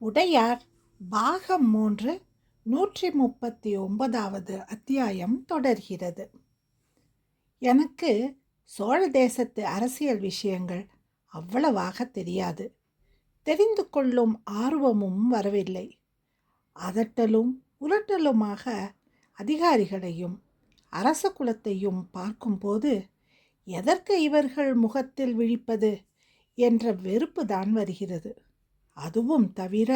உடையார் பாகம் மூன்று நூற்றி முப்பத்தி ஒன்பதாவது அத்தியாயம் தொடர்கிறது. எனக்கு சோழ தேசத்து அரசியல் விஷயங்கள் அவ்வளவாக தெரியாது. தெரிந்து கொள்ளும் ஆர்வமும் வரவில்லை. அதட்டலும் உரட்டலுமாக அதிகாரிகளையும் அரச குலத்தையும் பார்க்கும்போது எதற்கு இவர்கள் முகத்தில் விழிப்பது? என்ற வெறுப்பு தான் வருகிறது. அதுவும் தவிர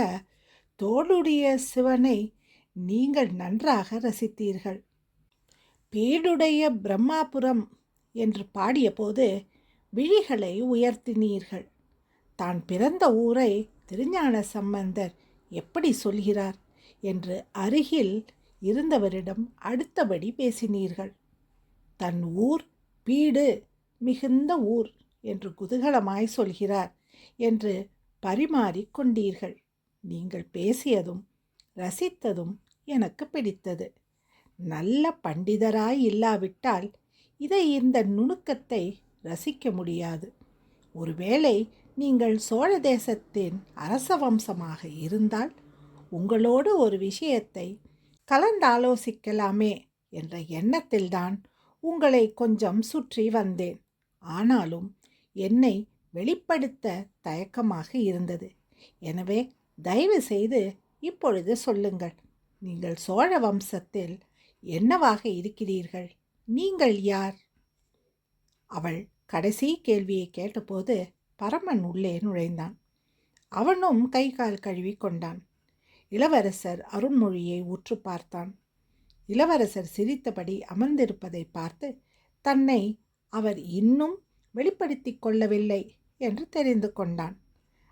தோளுடைய சிவனை நீங்கள் நன்றாக ரசித்தீர்கள். பீடுடைய பிரம்மாபுரம் என்று பாடியபோது விழிகளை உயர்த்தினீர்கள். தான் பிறந்த ஊரை திருஞான சம்பந்தர் எப்படி சொல்கிறார் என்று அருகில் இருந்தவரிடம் அடுத்தபடி பேசினீர்கள். தன் ஊர் பீடு மிகுந்த ஊர் என்று குதூகலமாய் சொல்கிறார் என்று பரிமாறிக் கொண்டீர்கள் நீங்கள் பேசியதும் ரசித்ததும் எனக்கு பிடித்தது. நல்ல பண்டிதராய் இல்லாவிட்டால் இதை இந்த நுணுக்கத்தை ரசிக்க முடியாது. ஒருவேளை நீங்கள் சோழ தேசத்தின் அரச வம்சமாக இருந்தால் உங்களோடு ஒரு விஷயத்தை கலந்தாலோசிக்கலாமே என்ற எண்ணத்தில்தான் உங்களை கொஞ்சம் சுற்றி வந்தேன். ஆனாலும் என்னை வெளிப்படுத்த தயக்கமாக இருந்தது. எனவே தயவு செய்து இப்பொழுது சொல்லுங்கள். நீங்கள் சோழ வம்சத்தில் என்னவாக இருக்கிறீர்கள்? நீங்கள் யார்? அவள் கடைசி கேள்வியை கேட்டபோது பரமன் உள்ளே நுழைந்தான். அவனும் கை கால் கழுவி கொண்டான். இளவரசர் அருண்மொழியை உற்று பார்த்தான். இளவரசர் சிரித்தபடி அமர்ந்திருப்பதை பார்த்து தன்னை அவர் இன்னும் வெளிப்படுத்தி கொள்ளவில்லை. என்று தெரிந்து கொண்டான்.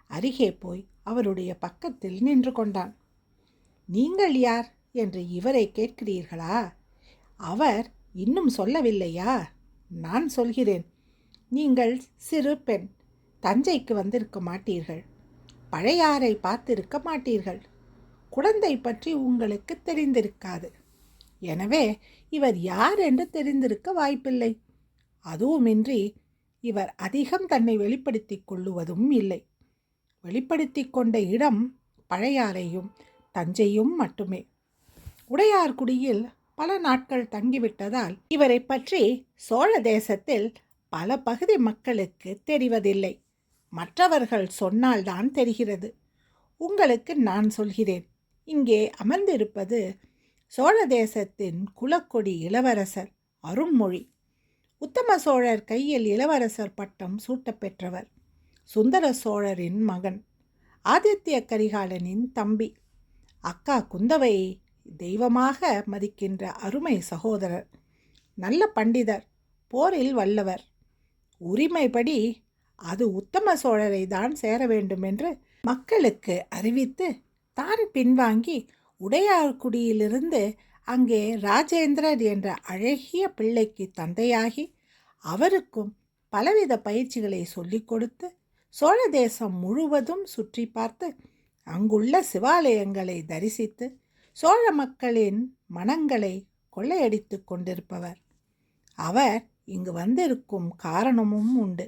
அருகே போய் அவருடைய பக்கத்தில் நின்று கொண்டான். நீங்கள் யார்? என்று இவரை கேட்கிறீர்களா? அவர் இன்னும் சொல்லவில்லையா? நான் சொல்கிறேன். நீங்கள் சிறு பெண் தஞ்சைக்கு வந்திருக்க மாட்டீர்கள். பழையாறை பார்த்திருக்க மாட்டீர்கள். குழந்தை பற்றி உங்களுக்கு தெரிந்திருக்காது. எனவே இவர் யார் என்று தெரிந்திருக்க வாய்ப்பில்லை. அதுவுமின்றி இவர் அதிகம் தன்னை வெளிப்படுத்தி கொள்ளுவதும் இல்லை. வெளிப்படுத்தி கொண்ட இடம் பழையாறையும் தஞ்சையும் மட்டுமே. உடையார்குடியில் பல நாட்கள் தங்கிவிட்டதால் இவரை பற்றி சோழ தேசத்தில் பல பகுதி மக்களுக்கு தெரிவதில்லை. மற்றவர்கள் சொன்னால்தான் தெரிகிறது. உங்களுக்கு நான் சொல்கிறேன். இங்கே அமர்ந்திருப்பது சோழ தேசத்தின் குலக்கொடி இளவரசர் அருண்மொழி. உத்தம சோழர் கையில் இளவரசர் பட்டம் சூட்டப்பெற்றவர். சுந்தர சோழரின் மகன். ஆதித்ய கரிகாலனின் தம்பி. அக்கா குந்தவை தெய்வமாக மதிக்கின்ற அருமை சகோதரர். நல்ல பண்டிதர் போரில் வல்லவர். உரிமைப்படி அது உத்தம சோழரை தான் சேர வேண்டும் என்று மக்களுக்கு அறிவித்து தான் பின்வாங்கி உடையார்குடியிலிருந்து அங்கே ராஜேந்திரர் என்ற அழகிய பிள்ளைக்கு தந்தையாகி அவருக்கும் பலவித பயிற்சிகளை சொல்லிக் கொடுத்து சோழ தேசம் முழுவதும் சுற்றி பார்த்து அங்குள்ள சிவாலயங்களை தரிசித்து சோழ மக்களின் மனங்களை கொள்ளையடித்து கொண்டிருப்பவர். அவர் இங்கு வந்திருக்கும் காரணமும் உண்டு.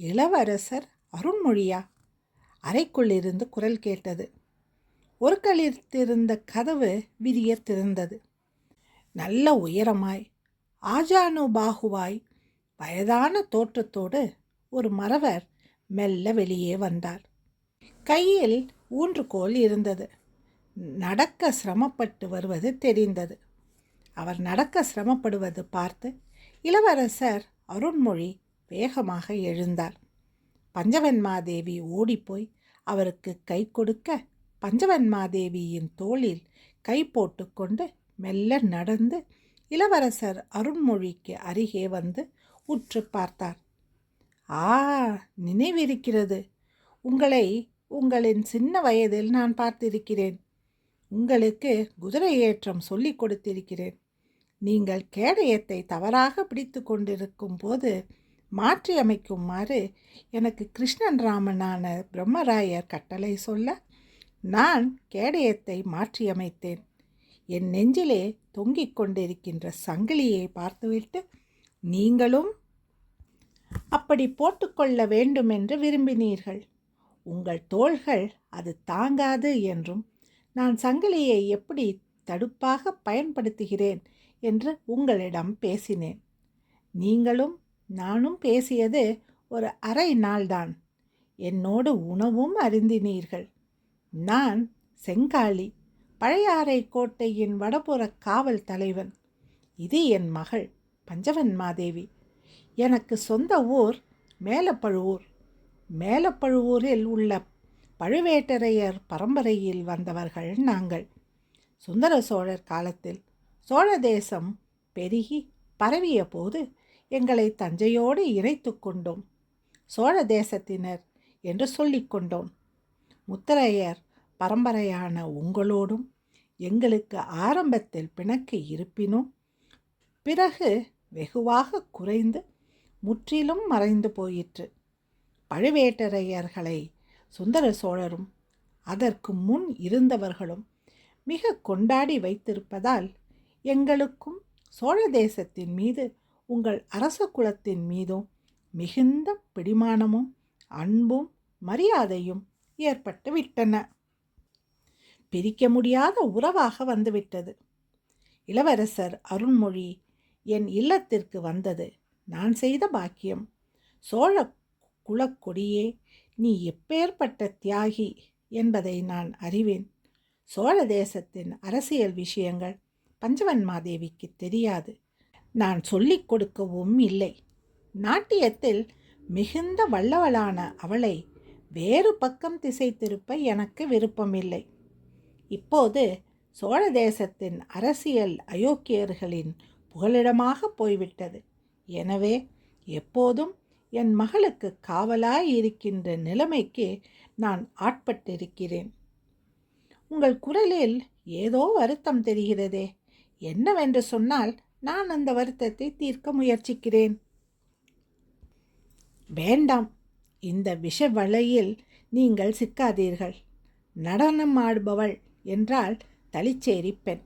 இளவரசர் அருண்மொழியா அறைக்குள்ளிருந்து குரல் கேட்டது. ஒரு கழித்திருந்த கதவு விரிய திறந்தது நல்ல உயரமாய் ஆஜானு பாகுவாய் வயதான தோற்றத்தோடு ஒரு மறவர் மெல்ல வெளியே வந்தார். கையில் ஊன்றுகோல் இருந்தது. நடக்க சிரமப்பட்டு வருவது தெரிந்தது. அவர் நடக்க சிரமப்படுவது பார்த்து இளவரசர் அருண்மொழி வேகமாக எழுந்தார். பஞ்சவன்மாதேவி ஓடிப்போய் அவருக்கு கை கொடுக்க பஞ்சவன்மாதேவியின் தோளில் கை போட்டுக்கொண்டு மெல்ல நடந்து இளவரசர் அருண்மொழிக்கு அருகே வந்து உற்று பார்த்தார். ஆ நினைவிருக்கிறது. உங்களை உங்களின் சின்ன வயதில் நான் பார்த்திருக்கிறேன். உங்களுக்கு குதிரை ஏற்றம் சொல்லிக் கொடுத்திருக்கிறேன். நீங்கள் கேடயத்தை தவறாக பிடித்து கொண்டிருக்கும் போது மாற்றியமைக்குமாறு எனக்கு கிருஷ்ணன் ராமனான பிரம்மராயர் கட்டளை சொல்ல நான் கேடயத்தை மாற்றியமைத்தேன். என் நெஞ்சிலே தொங்கிக் கொண்டிருக்கின்ற சங்கிலியை பார்த்துவிட்டு நீங்களும் அப்படி போட்டுக்கொள்ள வேண்டுமென்று விரும்பினீர்கள். உங்கள் தோள்கள் அது தாங்காது என்றும் நான் சங்கிலியை எப்படி தடுப்பாக பயன்படுத்துகிறேன் என்று உங்களிடம் பேசினேன். நீங்களும் நானும் பேசியது ஒரு அரை நாள்தான். என்னோடு உணவும் அருந்தினீர்கள் நான் செங்காளி பழையாறை கோட்டையின் வடபுற காவல் தலைவன். இது என் மகள் பஞ்சவன் மாதேவி. எனக்கு சொந்த ஊர் மேலப்பழுவூர். மேலப்பழுவூரில் உள்ள பழுவேட்டரையர் பரம்பரையில் வந்தவர்கள் நாங்கள். சுந்தர சோழர் காலத்தில் சோழ தேசம் பெருகி பரவிய போது எங்களை தஞ்சையோடு இணைத்து கொண்டோம். சோழ தேசத்தினர் என்று சொல்லிக்கொண்டோம் முத்தரையர் பரம்பரையான உங்களோடும் எங்களுக்கு ஆரம்பத்தில் பிணக்கு இருப்பினும் பிறகு வெகுவாக குறைந்து முற்றிலும் மறைந்து போயிற்று. பழுவேட்டரையர்களை சுந்தர சோழரும் அதற்கு முன் இருந்தவர்களும் மிக கொண்டாடி வைத்திருப்பதால் எங்களுக்கும் சோழ தேசத்தின் மீது உங்கள் அரச குலத்தின் மீதும் மிகுந்த பிடிமானமும் அன்பும் மரியாதையும் ஏற்பட்டு விட்டன. பிரிக்க முடியாத உறவாக வந்துவிட்டது. இளவரசர் அருண்மொழி என் இல்லத்திற்கு வந்தது. நான் செய்த பாக்கியம். சோழ குலக்கொடியே நீ எப்பேற்பட்ட தியாகி என்பதை நான் அறிவேன். சோழ தேசத்தின் அரசியல் விஷயங்கள் பஞ்சவன்மாதேவிக்கு தெரியாது. நான் சொல்லிக் கொடுக்கவும் இல்லை. நாட்டியத்தில் மிகுந்த வல்லவளான அவளை வேறு பக்கம் திசை திருப்ப எனக்கு விருப்பமில்லை. இப்போது சோழ தேசத்தின் அரசியல் அயோக்கியர்களின் புகலிடமாக போய்விட்டது. எனவே எப்போதும் என் மகளுக்கு காவலாய் இருக்கின்ற நிலைமைக்கு நான் ஆட்பட்டிருக்கிறேன். உங்கள் குரலில் ஏதோ வருத்தம் தெரிகிறதே. என்னவென்று சொன்னால் நான் அந்த வருத்தத்தை தீர்க்க முயற்சிக்கிறேன். வேண்டாம். இந்த விஷ வலையில் நீங்கள் சிக்காதீர்கள். நடனம் ஆடுபவள் என்றால் தளிச்சேரி பெண்.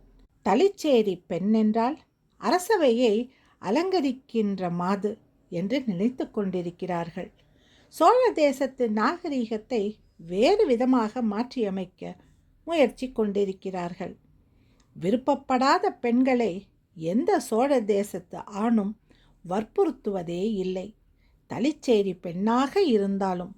தளிச்சேரி பெண் என்றால் அரசவையை அலங்கரிக்கின்ற மாது என்று நினைத்து கொண்டிருக்கிறார்கள். சோழ தேசத்து நாகரீகத்தை வேறு விதமாக மாற்றியமைக்க முயற்சி கொண்டிருக்கிறார்கள். விருப்பப்படாத பெண்களை எந்த சோழ தேசத்து ஆணும் வற்புறுத்துவதே இல்லை. தளிச்சேரி பெண்ணாக இருந்தாலும்.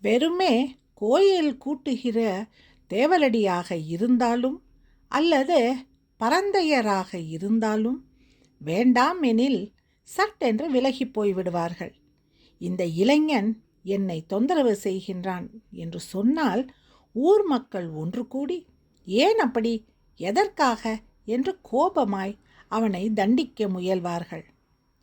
வெறுமே கோயில் கூட்டுகிற தேவலடியாக இருந்தாலும் அல்லது பரந்தையராக இருந்தாலும் வேண்டாம் எனில் சட்டென்று விலகி போய்விடுவார்கள். இந்த இளைஞன் என்னை தொந்தரவு செய்கின்றான் என்று சொன்னால் ஊர் மக்கள் ஒன்று கூடி ஏன் அப்படி? எதற்காக? என்று கோபமாய் அவனை தண்டிக்க முயல்வார்கள்.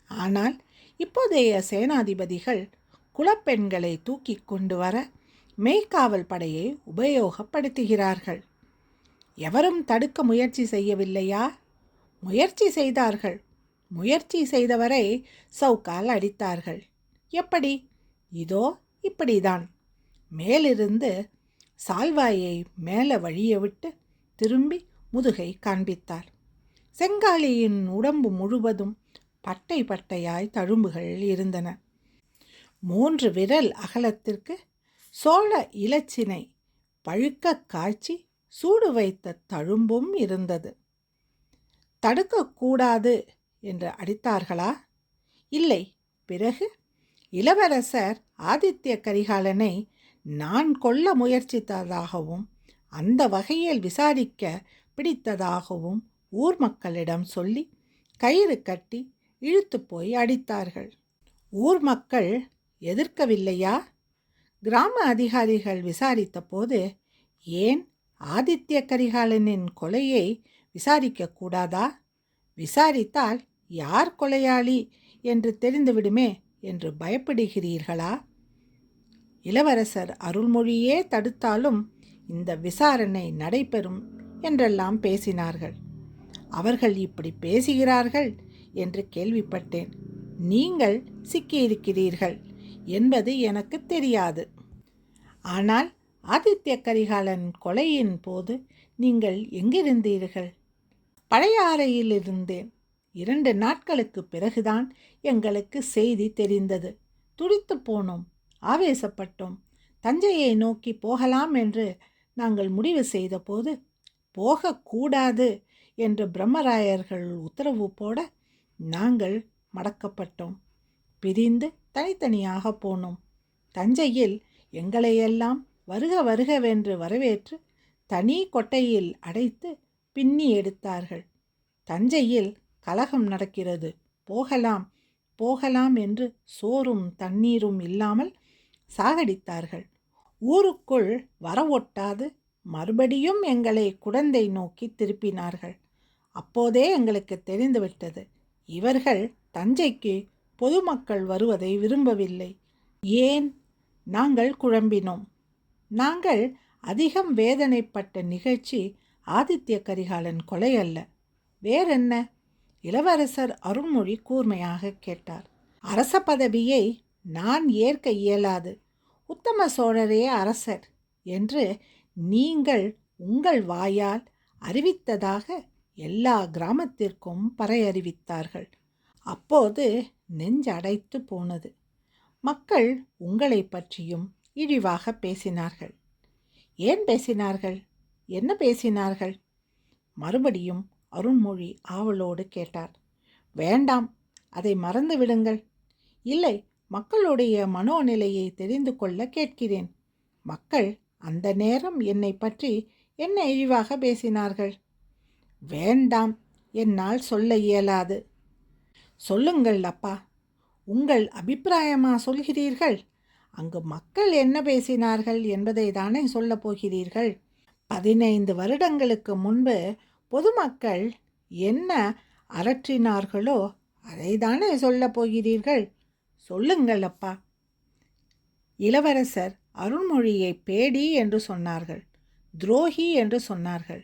ஆனால் இப்போதைய சேனாதிபதிகள் குலப்பெண்களை தூக்கி கொண்டு வர மெய்க்காவல் படையை உபயோகப்படுத்துகிறார்கள். எவரும் தடுக்க முயற்சி செய்யவில்லையா? முயற்சி செய்தார்கள். முயற்சி செய்தவரை சவுக்கால் அடித்தார்கள். எப்படி? இதோ இப்படிதான். மேலிருந்து சால்வாயை மேலே வழிய விட்டு திரும்பி முதுகை காண்பித்தார். செங்காலியின் உடம்பு முழுவதும் பட்டை பட்டையாய் தழும்புகள் இருந்தன. மூன்று விரல் அகலத்திற்கு சோழ இலச்சினை பழுக்க காய்ச்சி சூடு வைத்த தழும்பும் இருந்தது. தடுக்கக்கூடாது என்று அடித்தார்களா? இல்லை. பிறகு இளவரசர் ஆதித்ய கரிகாலனை நான் கொல்ல முயற்சித்ததாகவும் அந்த வகையில் விசாரிக்க பிடித்ததாகவும் ஊர் மக்களிடம் சொல்லி கயிறு கட்டி இழுத்து போய் அடித்தார்கள். ஊர் மக்கள் எதிர்க்கவில்லையா? கிராம அதிகாரிகள் விசாரித்த போது ஏன் ஆதித்ய கரிகாலனின் கொலையை விசாரிக்கக்கூடாதா விசாரித்தால் யார் கொலையாளி என்று தெரிந்துவிடுமே என்று பயப்படுகிறீர்களா? இளவரசர் அருள்மொழியே தடுத்தாலும் இந்த விசாரணை நடைபெறும் என்றெல்லாம் பேசினார்கள். அவர்கள் இப்படி பேசுகிறார்கள் என்று கேள்விப்பட்டேன். நீங்கள் சிக்கியிருக்கிறீர்கள் என்பது எனக்கு தெரியாது. ஆனால் ஆதித்ய கரிகாலன் கொலையின் போது நீங்கள் எங்கிருந்தீர்கள்? பழையாறையில் இருந்தேன். இரண்டு நாட்களுக்கு பிறகுதான் எங்களுக்கு செய்தி தெரிந்தது. துடித்து போனோம் ஆவேசப்பட்டோம். தஞ்சையை நோக்கி போகலாம் என்று நாங்கள் முடிவு செய்தபோது போகக்கூடாது என்று பிரம்மராயர்கள் உத்தரவு போட நாங்கள் மடக்கப்பட்டோம். பிரிந்து தனித்தனியாக போனோம். தஞ்சையில் எங்களையெல்லாம் வருக வருகவென்று வரவேற்று தனி கொட்டையில் அடைத்து பின்னி எடுத்தார்கள். தஞ்சையில் கலகம் நடக்கிறது. போகலாம் போகலாம் என்று சோறும் தண்ணீரும் இல்லாமல் சாகடித்தார்கள். ஊருக்குள் வரவொட்டாது மறுபடியும் எங்களை குடந்தை நோக்கி திருப்பினார்கள். அப்போதே எங்களுக்கு தெரிந்துவிட்டது. இவர்கள் தஞ்சைக்கு பொதுமக்கள் வருவதை விரும்பவில்லை. ஏன்? நாங்கள் குழம்பினோம். நாங்கள் அதிகம் வேதனைப்பட்ட நிகழ்ச்சி ஆதித்ய கரிகாலன் கொலை அல்ல வேறென்ன? இளவரசர் அருண்மொழி கூர்மையாக கேட்டார். அரச பதவியை நான் ஏற்க இயலாது. உத்தம சோழரே அரசர் என்று நீங்கள் உங்கள் வாயால் அறிவித்ததாக எல்லா கிராமத்திற்கும் பறையறிவித்தார்கள். அப்போது நெஞ்சடைத்து போனது. மக்கள் உங்களை பற்றியும் இழிவாக பேசினார்கள். ஏன் பேசினார்கள்? என்ன பேசினார்கள்? மறுபடியும் அருண்மொழி ஆவலோடு கேட்டார். வேண்டாம் அதை மறந்து விடுங்கள். இல்லை மக்களுடைய மனோநிலையை தெரிந்து கொள்ள கேட்கிறேன். மக்கள் அந்த நேரம் என்னை பற்றி என்ன இழிவாக பேசினார்கள்? வேண்டாம் என்னால் சொல்ல இயலாது. சொல்லுங்கள் அப்பா உங்கள் அபிப்பிராயமா சொல்கிறீர்கள்? அங்கு மக்கள் என்ன பேசினார்கள் என்பதை தானே சொல்லப் போகிறீர்கள்? பதினைந்து வருடங்களுக்கு முன்பு பொதுமக்கள் என்ன அரற்றினார்களோ அதை தானே சொல்லப் போகிறீர்கள்? சொல்லுங்கள் அப்பா. இளவரசர் அருண்மொழியை பேடி என்று சொன்னார்கள் துரோகி என்று சொன்னார்கள்.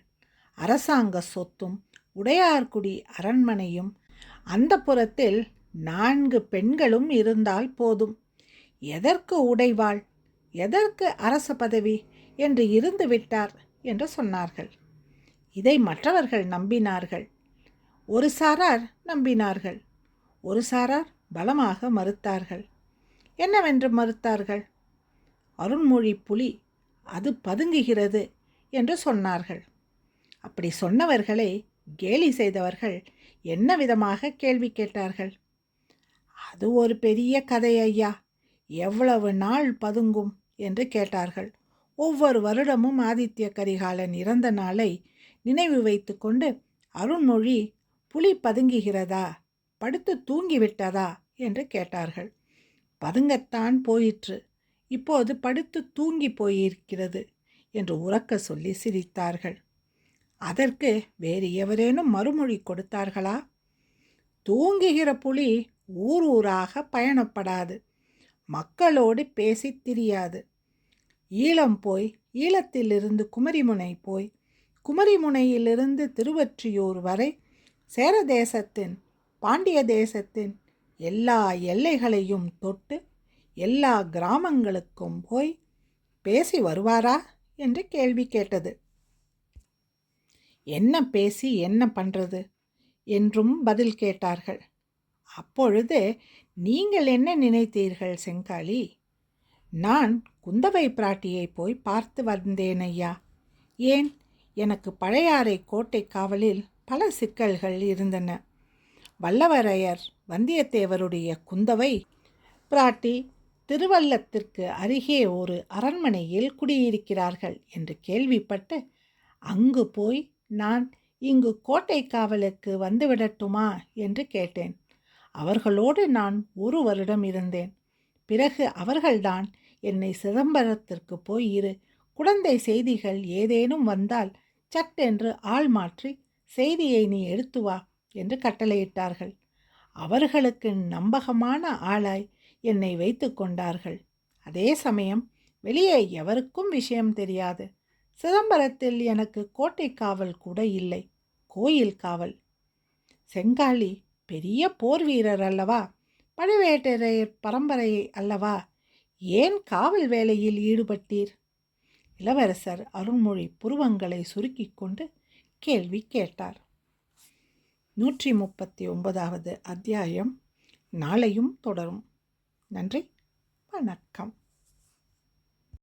அரசாங்க சொத்தும் உடையார்குடி அரண்மனையும் அந்த புறத்தில் நான்கு பெண்களும் இருந்தால் போதும். எதற்கு உடைவாள்? எதற்கு அரச பதவி? என்று இருந்து விட்டார் என்று சொன்னார்கள். இதை மற்றவர்கள் நம்பினார்கள். ஒரு சாரார் நம்பினார்கள். ஒரு சாரார் பலமாக மறுத்தார்கள். என்னவென்று மறுத்தார்கள்? அருண்மொழி புலி அது பதுங்குகிறது என்று சொன்னார்கள். அப்படி சொன்னவர்களை கேலி செய்தவர்கள் என்ன விதமாக கேள்வி கேட்டார்கள்? அது ஒரு பெரிய கதை ஐயா. எவ்வளவு நாள் பதுங்கும் என்று கேட்டார்கள். ஒவ்வொரு வருடமும் ஆதித்ய கரிகாலன் இறந்த நாளை நினைவு வைத்து கொண்டு அருண்மொழி புலி பதுங்குகிறதா? படுத்து தூங்கிவிட்டதா? என்று கேட்டார்கள். பதுங்கத்தான் போயிற்று. இப்போது படுத்து தூங்கி போயிருக்கிறது என்று உறக்க சொல்லி சிரித்தார்கள். அதற்கு வேறு எவரேனும் மறுமொழி கொடுத்தார்களா? தூங்குகிற புலி ஊர் ஊராக பயணப்படாது. மக்களோடு பேசி திரியாது. ஈழம் போய் ஈழத்திலிருந்து குமரிமுனை போய் குமரிமுனையிலிருந்து திருவற்றியூர் வரை சேர தேசத்தின் பாண்டிய தேசத்தின் எல்லா எல்லைகளையும் தொட்டு எல்லா கிராமங்களுக்கும் போய் பேசி வருவாரா? என்று கேள்வி கேட்டது. என்ன பேசி என்ன பண்ணுறது என்றும் பதில் கேட்டார்கள். அப்பொழுது நீங்கள் என்ன நினைத்தீர்கள் செங்காளி நான் குந்தவை பிராட்டியை போய் பார்த்து வந்தேன் ஐயா. ஏன்? எனக்கு பழையாறை கோட்டை காவலில் பல சிக்கல்கள் இருந்தன. வல்லவரையர் வந்தியத்தேவருடைய குந்தவை பிராட்டி திருவல்லத்திற்கு அருகே ஒரு அரண்மனையில் குடியிருக்கிறார்கள் என்று கேள்விப்பட்டு அங்கு போய் நான் இங்கு கோட்டை காவலுக்கு வந்துவிடட்டுமா என்று கேட்டேன். அவர்களோடு நான் ஒரு வருடம் இருந்தேன். பிறகு அவர்கள்தான் என்னை சிதம்பரத்திற்கு போய் இரு. குழந்தை செய்திகள் ஏதேனும் வந்தால் சட்டென்று ஆள் மாற்றி செய்தியை நீ எடுத்து வா என்று கட்டளையிட்டார்கள். அவர்களுக்கு நம்பகமான ஆளாய் என்னை வைத்து கொண்டார்கள். அதே சமயம் வெளியே எவருக்கும் விஷயம் தெரியாது. சிதம்பரத்தில் எனக்கு கோட்டை காவல் கூட இல்லை. கோயில் காவல். செங்காளி பெரிய போர் வீரர் அல்லவா? பழுவேட்டரையர் பரம்பரை அல்லவா? ஏன் காவல் வேலையில் ஈடுபட்டீர்? இளவரசர் அருள்மொழி புருவங்களை சுருக்கிக் கொண்டு கேள்வி கேட்டார். நூற்றி முப்பத்தி ஒன்பதாவது அத்தியாயம். நாளையும் தொடரும். நன்றி. வணக்கம்.